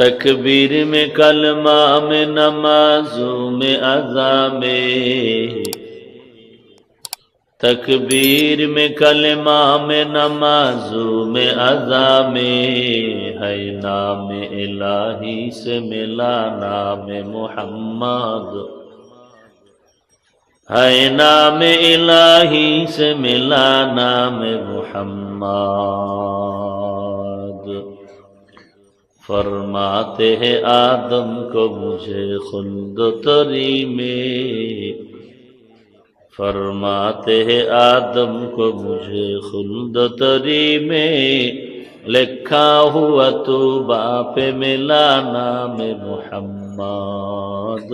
तकबीर में कलमा में नमाजों में अजा में तकबीर में कलमा में नमाजों में अजा में है नाम इलाही से मिला नाम मोहम्मद। है नाम इलाही से मिला नाम मोहम्मद। फरमाते हैं आदम को मुझे खुल्द तरी में फरमाते हैं आदम को मुझे खुल्द तरी में लिखा हुआ तो बाप मिला नाम मोहम्मद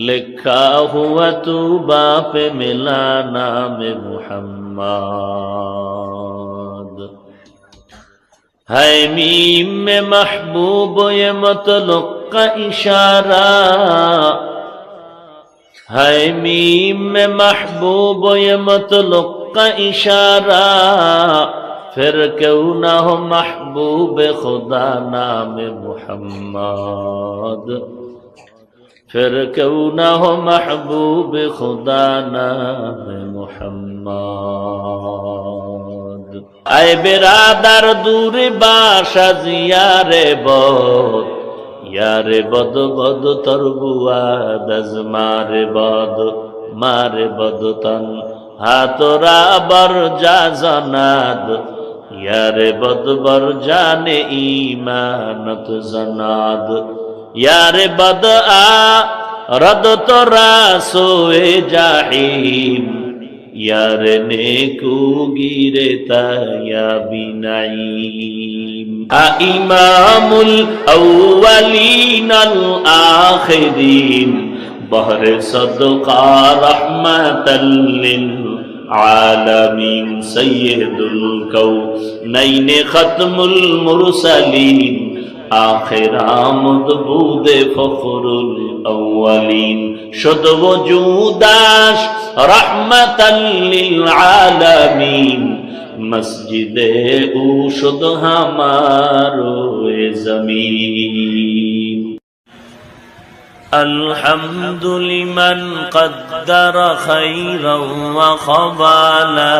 लिखा हुआ तो बाप मिला नाम मोहम्मद ہے میم میں محبوب یہ مطلق کا اشارہ ہے میم میں محبوب یہ مطلق کا اشارہ پھر کیوں نہ ہو محبوب خدا نام محمد پھر کیوں نہ ہو محبوب خدا نام محمد আয় বেরাদার দূর বাসা জিয়ারে বদ, ইয়ারে বদ বদ তরবুয়া দজ মারে বদ মারে বদ তন, হাতরা বর যা জনাদ, ইয়ারে বদ বর জানে ইমানত জনাদ, ইয়ারে বদ আ, রদ তোরা সোয়ে জাহিম। ইমামুল আউয়ালিন আল আখিরিন বহরে সদকা রহমাতাল লিল আলামিন সাইয়্যিদুল কাউনাইন খতমুল মুরসালিন। আখেরাম দুদে ফখরুল অওয়ালিন শুধু বজুদাস রহমতল্লিল আলমিন। মসজিদে ও শুধু আমার জমিন। الحمد لمن قدر خيرا وخبالا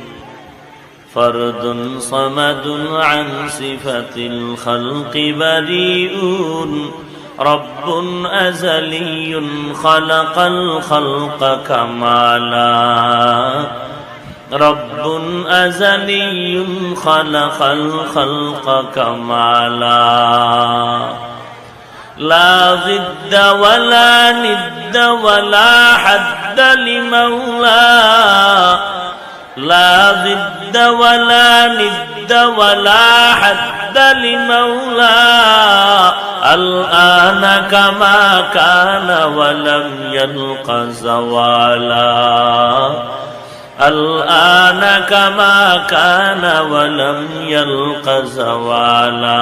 فرد صمد عن صفة الخلق بريء رب أزلي خلق الخلق كمالا رب أزلي خلق الخلق كمالا لا ضد ولا ند ولا حد لمولاه لا ضد ولا ند ولا حد لمولى الآن كما كان ولم يلق زوالا. الآن كما كان ولم يلق زوالا.